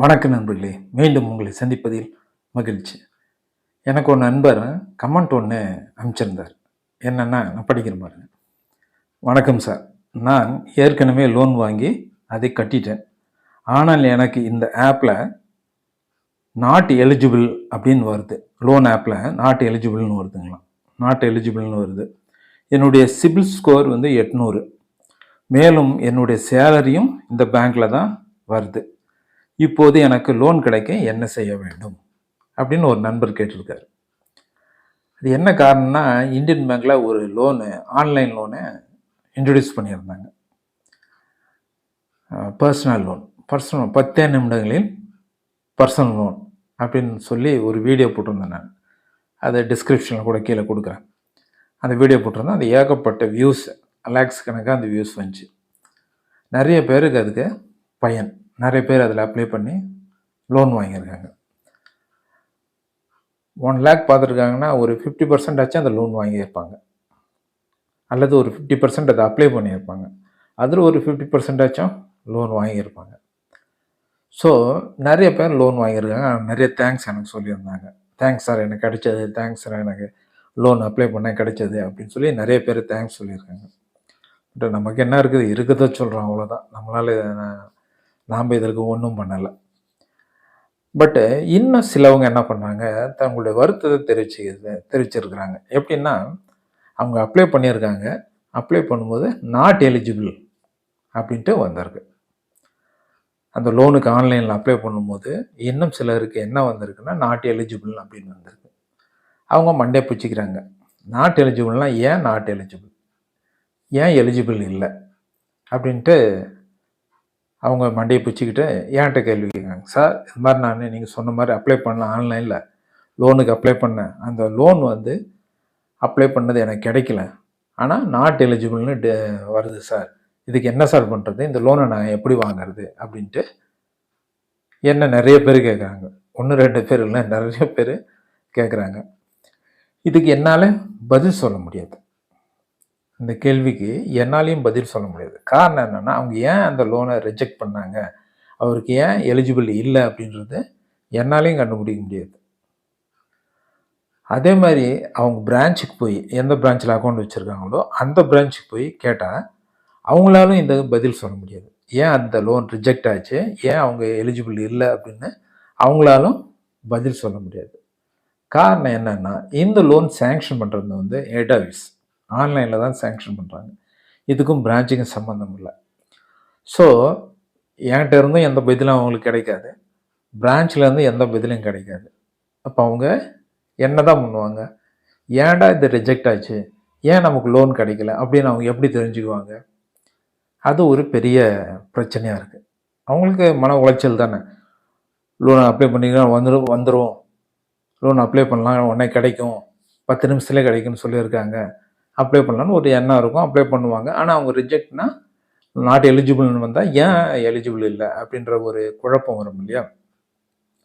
வணக்க நண்பர்களே மீண்டும் உங்களை சந்திப்பதில் மகிழ்ச்சி. எனக்கு ஒரு நண்பர் கமெண்ட் ஒன்று அனுப்பிச்சிருந்தார் என்னென்னா நான் படிக்கிற பாருங்க. வணக்கம் சார். நான் ஏற்கனவே லோன் வாங்கி அதை கட்டிட்டேன். ஆனால் எனக்கு இந்த ஆப்பில் நாட் எலிஜிபிள் அப்படின்னு வருது. லோன் ஆப்பில் நாட் எலிஜிபிள்னு வருதுங்களா நாட் எலிஜிபிள்னு வருது. என்னுடைய சிபில் ஸ்கோர் வந்து எட்நூறு. மேலும் என்னுடைய சேலரியும் இந்த பேங்க்கில் தான் வருது. இப்போது எனக்கு லோன் கிடைக்க என்ன செய்ய வேண்டும்? அப்படின்னு ஒரு நண்பர் கேட்டிருக்கார். அது என்ன காரணம்னா இந்தியன் பேங்க்கில் ஒரு லோனு ஆன்லைன் லோனை இன்ட்ரடியூஸ் பண்ணியிருந்தாங்க. பர்சனல் லோன் பர்சனல் பத்தே நிமிடங்களில் பர்சனல் லோன் அப்படின்னு சொல்லி ஒரு வீடியோ போட்டிருந்தேன் நான். அதை டிஸ்கிரிப்ஷனில் கூட கீழே கொடுக்குறேன். அந்த வீடியோ போட்டிருந்தேன் அது ஏகப்பட்ட வியூஸ் லேக்ஸ் கணக்காக அந்த வியூஸ் வந்துச்சு. நிறைய பேருக்கு அதுக்கு பயன். நிறைய பேர் அதில் அப்ளை பண்ணி லோன் வாங்கியிருக்காங்க. ஒன் லேக் பார்த்துருக்காங்கன்னா ஒரு ஃபிஃப்டி பர்சன்ட் ஆச்சும் அந்த லோன் வாங்கியிருப்பாங்க. அல்லது ஒரு ஃபிஃப்டி பர்சன்ட் அதை அப்ளை பண்ணியிருப்பாங்க. அதில் ஒரு ஃபிஃப்டி பர்சன்ட் ஆச்சும் லோன் வாங்கியிருப்பாங்க. ஸோ நிறைய பேர் லோன் வாங்கியிருக்காங்க. நிறைய தேங்க்ஸ் எனக்கு சொல்லியிருந்தாங்க. தேங்க்ஸ் சார் எனக்கு கிடைச்சது. தேங்க்ஸ் சார் எனக்கு லோன் அப்ளை பண்ண கிடைச்சது அப்படின்னு சொல்லி நிறைய பேர் தேங்க்ஸ் சொல்லியிருக்காங்க. பட் நமக்கு என்ன இருக்குது? இருக்குதோ சொல்கிறோம் அவ்வளோதான் நம்மளால் நாம் இதற்கு ஒன்றும் பண்ணலை. பட்டு இன்னும் சிலவங்க என்ன பண்ணுறாங்க தங்களுடைய வருத்தத்தை தெரிவிச்சு தெரிவிச்சிருக்கிறாங்க. எப்படின்னா அவங்க அப்ளை பண்ணியிருக்காங்க. அப்ளை பண்ணும்போது நாட் எலிஜிபிள் அப்படின்ட்டு வந்திருக்கு. அந்த லோனுக்கு ஆன்லைனில் அப்ளை பண்ணும்போது இன்னும் சிலருக்கு என்ன வந்திருக்குன்னா நாட் எலிஜிபிள் அப்படின்னு வந்திருக்கு. அவங்க மண்டே பிடிச்சிக்கிறாங்க நாட் எலிஜிபிள்னால் ஏன் நாட் எலிஜிபிள் ஏன் எலிஜிபிள் இல்லை? அப்படின்ட்டு அவங்க மண்டையை பிடிச்சிக்கிட்டு ஏன்ட்ட கேள்வி கேட்குறாங்க? சார் இது மாதிரி நான் நீங்கள் சொன்ன மாதிரி அப்ளை பண்ணலாம் ஆன்லைனில். லோனுக்கு அப்ளை பண்ணேன். அந்த லோன் வந்து அப்ளை பண்ணது எனக்கு கிடைக்கல. ஆனால் நாட் எலிஜிபிள்னு டே வருது சார். இதுக்கு என்ன சார் பண்ணுறது இந்த லோனை நான் எப்படி வாங்குறது? அப்படின்ட்டு என்ன நிறைய பேர் கேட்குறாங்க. ஒன்று ரெண்டு பேர் இல்லை நிறைய பேர் கேட்குறாங்க. இதுக்கு என்னால் பதில் சொல்ல முடியாது. இந்த கேள்விக்கு என்னாலையும் பதில் சொல்ல முடியாது. காரணம் என்னென்னா அவங்க ஏன் அந்த லோனை ரிஜெக்ட் பண்ணாங்க? அவருக்கு ஏன் எலிஜிபிள் இல்லை அப்படின்றது என்னாலையும் கண்டுபிடிக்க முடியாது. அதே மாதிரி அவங்க பிரான்ச்சுக்கு போய் எந்த பிரான்ச்சில் அக்கௌண்ட் வச்சுருக்காங்களோ அந்த பிரான்ச்சுக்கு போய் கேட்டால் அவங்களாலும் இந்த பதில் சொல்ல முடியாது. ஏன் அந்த லோன் ரிஜெக்ட் ஆச்சு? ஏன் அவங்க எலிஜிபிள் இல்லை அப்படின்னு அவங்களாலும் பதில் சொல்ல முடியாது. காரணம் என்னென்னா இந்த லோன் சேங்ஷன் பண்ணுறது வந்து ஹெட் ஆஃபீஸ் ஆன்லைனில் தான் சேங்ஷன் பண்ணுறாங்க இதுக்கும் பிரான்ச்சுக்கும் சம்மந்தம் இல்லை. ஸோ என்கிட்ட இருந்தும் எந்த பதிலும் அவங்களுக்கு கிடைக்காது. பிரான்ச்லேருந்து எந்த பதிலும் கிடைக்காது. அப்போ அவங்க என்ன தான் பண்ணுவாங்க? ஏன்டா இது ரிஜெக்ட் ஆச்சு? ஏன் நமக்கு லோன் கிடைக்கல? அப்படின்னு அவங்க எப்படி தெரிஞ்சுக்குவாங்க? அது ஒரு பெரிய பிரச்சனையாக இருக்குது அவங்களுக்கு மன உளைச்சல் தானே. லோன் அப்ளை பண்ணிக்கலாம் வந்துடும் வந்துடும் லோன் அப்ளை பண்ணலாம் உடனே கிடைக்கும். பத்து நிமிஷத்துலேயே கிடைக்கும்னு சொல்லியிருக்காங்க. அப்ளை பண்ணலான்னு ஒரு எண்ணம் இருக்கும். அப்ளை பண்ணுவாங்க. ஆனால் அவங்க ரிஜெக்ட்னா நாட் எலிஜிபிள்னு வந்தால் ஏன் எலிஜிபிள் இல்லை? அப்படின்ற ஒரு குழப்பம் வரும் இல்லையா?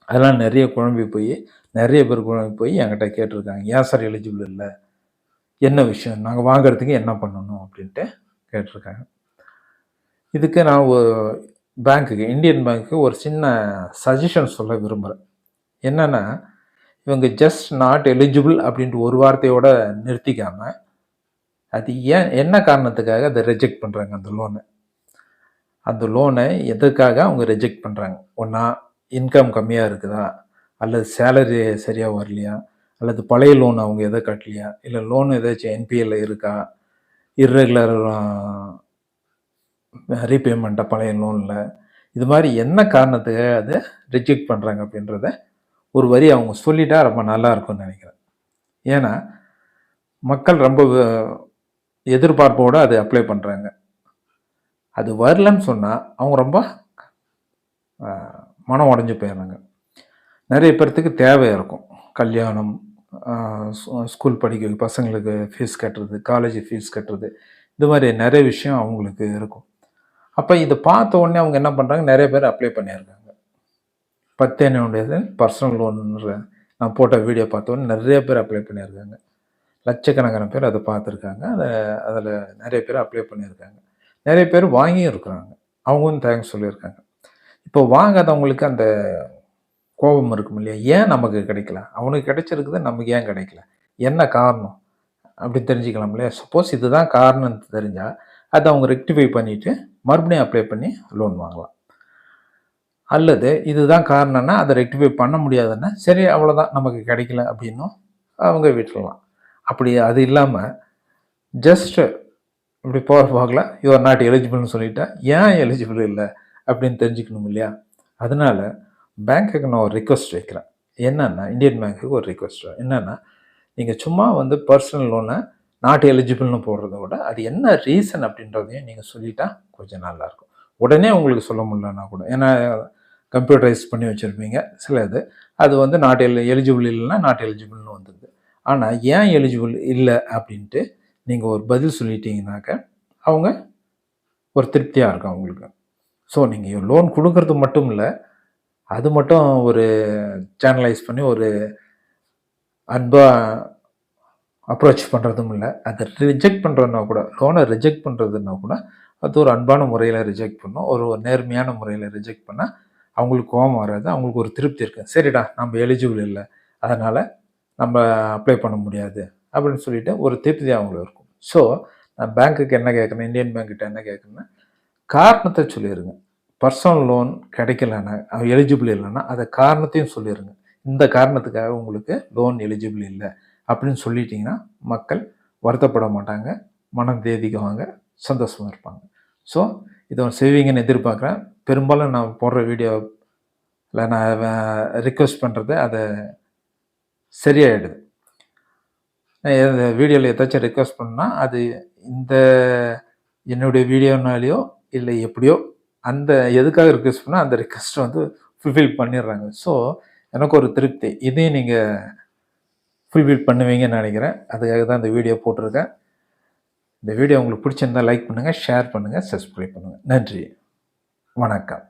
அதெல்லாம் நிறைய குழம்பி போய் நிறைய பேர் குழம்பி போய் என்கிட்ட கேட்டிருக்காங்க. ஏன் சார் எலிஜிபிள் இல்லை? என்ன விஷயம்? நாங்கள் வாங்குறதுக்கு என்ன பண்ணணும்? அப்படின்ட்டு கேட்டிருக்காங்க. இதுக்கு நான் ஒரு பேங்க்குக்கு இந்தியன் பேங்க்கு ஒரு சின்ன சஜஷன் சொல்ல விரும்புகிறேன் என்னென்னா இவங்க ஜஸ்ட் நாட் எலிஜிபிள் அப்படின்ட்டு ஒரு வார்த்தையோட நிறுத்திக்காமல் அது ஏன் என்ன காரணத்துக்காக அதை ரிஜெக்ட் பண்ணுறாங்க அந்த லோனை அந்த லோனை எதுக்காக அவங்க ரிஜெக்ட் பண்ணுறாங்க ஒன்றா இன்கம் கம்மியாக இருக்குதா? அல்லது சேலரி சரியாக வரலையா? அல்லது பழைய லோன் அவங்க எதை கட்டலையா? இல்லை லோன் ஏதாச்சும் என்பிஎல்ல இருக்கா? இர்ரெகுலர் ரீபேமெண்ட்டாக பழைய லோனில் இது மாதிரி என்ன காரணத்துக்காக அதை ரிஜெக்ட் பண்ணுறாங்க அப்படின்றத ஒரு வரி அவங்க சொல்லிட்டா ரொம்ப நல்லா இருக்கும்னு நினைக்கிறேன். ஏன்னா மக்கள் ரொம்ப எதிர்பார்ப்போடு அது அப்ளை பண்ணுறாங்க அது வரலன்னு சொன்னால் அவங்க ரொம்ப மனம் உடஞ்சி போயிடுறாங்க. நிறைய பேர்த்துக்கு தேவை இருக்கும். கல்யாணம் ஸ்கூல் படிக்க பசங்களுக்கு ஃபீஸ் கட்டுறது காலேஜ் ஃபீஸ் கட்டுறது. இது மாதிரி நிறைய விஷயம் அவங்களுக்கு இருக்கும். அப்போ இதை பார்த்த உடனே அவங்க என்ன பண்ணுறாங்க நிறைய பேர் அப்ளை பண்ணியிருக்காங்க. பத்தேனுடையது பர்சனல் லோனுன்ற நான் போட்ட வீடியோ பார்த்தோன்னே நிறைய பேர் அப்ளை பண்ணியிருக்காங்க. லட்சக்கணக்கான பேர் அதை பார்த்துருக்காங்க. அதை அதில் நிறைய பேர் அப்ளை பண்ணியிருக்காங்க. நிறைய பேர் வாங்கியும் இருக்கிறாங்க. அவங்களும் தேங்க்ஸ் சொல்லியிருக்காங்க. இப்போ வாங்காதவங்களுக்கு அந்த கோபம் இருக்கும் இல்லையா? ஏன் நமக்கு கிடைக்கல? அவனுக்கு கிடைச்சிருக்குது நமக்கு ஏன் கிடைக்கல? என்ன காரணம்? அப்படி தெரிஞ்சுக்கலாம் இல்லையா? சப்போஸ் இதுதான் காரணம் தெரிஞ்சால் அதை அவங்க ரெக்டிஃபை பண்ணிவிட்டு மறுபடியும் அப்ளை பண்ணி லோன் வாங்கலாம். அல்லது இதுதான் காரணம்னா அதை ரெக்டிஃபை பண்ண முடியாதுன்னா சரி அவ்வளோதான் நமக்கு கிடைக்கல அப்படின்னும் அவங்க விட்டுடலாம் அப்படி அது இல்லாமல் ஜஸ்ட்டு இப்படி போகிற போகல யூஆர் நாட் எலிஜிபிள்னு சொல்லிட்டா ஏன் எலிஜிபிள் இல்லை அப்படின்னு தெரிஞ்சுக்கணும் இல்லையா? அதனால் பேங்க்குக்கு நான் ஒரு ரிக்வஸ்ட் வைக்கிறேன். என்னென்னா இந்தியன் பேங்க்குக்கு ஒரு ரிக்வஸ்ட் என்னென்னா நீங்கள் சும்மா வந்து பர்சனல் லோனை நாட் எலிஜிபிள்னு போடுறத விட அது என்ன ரீசன் அப்படின்றதையும் நீங்கள் சொல்லிட்டா கொஞ்சம் நல்லாயிருக்கும் உடனே உங்களுக்கு சொல்ல முடியலன்னா கூட ஏன்னா கம்ப்யூட்டரைஸ் பண்ணி வச்சுருப்பீங்க சில இது அது வந்து நாட் எலி எலிஜிபிள் இல்லைன்னா நாட் எலிஜிபிள்னு வந்துடும் ஆனால் ஏன் எலிஜிபிள் இல்லை அப்படின்ட்டு நீங்கள் ஒரு பதில் சொல்லிட்டீங்கனாக்க அவங்க ஒரு திருப்தியாக இருக்கும் அவங்களுக்கு. ஸோ நீங்கள் லோன் கொடுக்கறது மட்டும் இல்லை அது மட்டும் ஒரு சேனலைஸ் பண்ணி ஒரு அன்பாக அப்ரோச் பண்ணுறதும் இல்லை. அதை ரிஜெக்ட் பண்ணுறதுனா கூட லோனை ரிஜெக்ட் பண்ணுறதுனா கூட அது ஒரு அன்பான முறையில் ரிஜெக்ட் பண்ணும். ஒரு ஒரு நேர்மையான முறையில் ரிஜெக்ட் பண்ணால் அவங்களுக்கு கோபம் வராது அவங்களுக்கு ஒரு திருப்தி இருக்குது சரிடா நம்ம எலிஜிபிள் இல்லை. அதனால் நம்ம அப்ளை பண்ண முடியாது அப்படின்னு சொல்லிட்டு ஒரு திருப்தி அவங்களுக்கு இருக்கும். ஸோ நான் பேங்க்குக்கு என்ன கேட்குறேன் இந்தியன் பேங்க்கிட்ட என்ன கேட்குறேன்னா காரணத்தை சொல்லிடுங்க பர்சனல் லோன் கிடைக்கலன்னா எலிஜிபிள் இல்லைன்னா அதை காரணத்தையும் சொல்லிடுங்க இந்த காரணத்துக்காக உங்களுக்கு லோன் எலிஜிபிள் இல்லை அப்படின்னு சொல்லிட்டிங்கன்னா மக்கள் வருத்தப்பட மாட்டாங்க மனம் தேதிக்குவாங்க சந்தோஷமாக இருப்பாங்க. ஸோ இதை செய்வீங்கன்னு எதிர்பார்க்குறேன். பெரும்பாலும் நான் போடுற வீடியோவில் நான் ரிக்வெஸ்ட் பண்ணுறது அதை சரியாயிடுது. இந்த வீடியோவில் ஏதாச்சும் ரெக்வஸ்ட் பண்ணால் அது இந்த என்னுடைய வீடியோனாலேயோ இல்லை எப்படியோ அந்த எதுக்காக ரிக்வெஸ்ட் பண்ணால் அந்த ரிக்வஸ்ட்டை வந்து ஃபுல்ஃபில் பண்ணிடுறாங்க. ஸோ எனக்கு ஒரு திருப்தி. இதையும் நீங்கள் ஃபுல்ஃபில் பண்ணுவீங்கன்னு நினைக்கிறேன். அதுக்காக தான் இந்த வீடியோ போட்டிருக்கேன். இந்த வீடியோ உங்களுக்கு பிடிச்சிருந்தால் லைக் பண்ணுங்கள் ஷேர் பண்ணுங்கள் சப்ஸ்கிரைப் பண்ணுங்கள் நன்றி. வணக்கம்.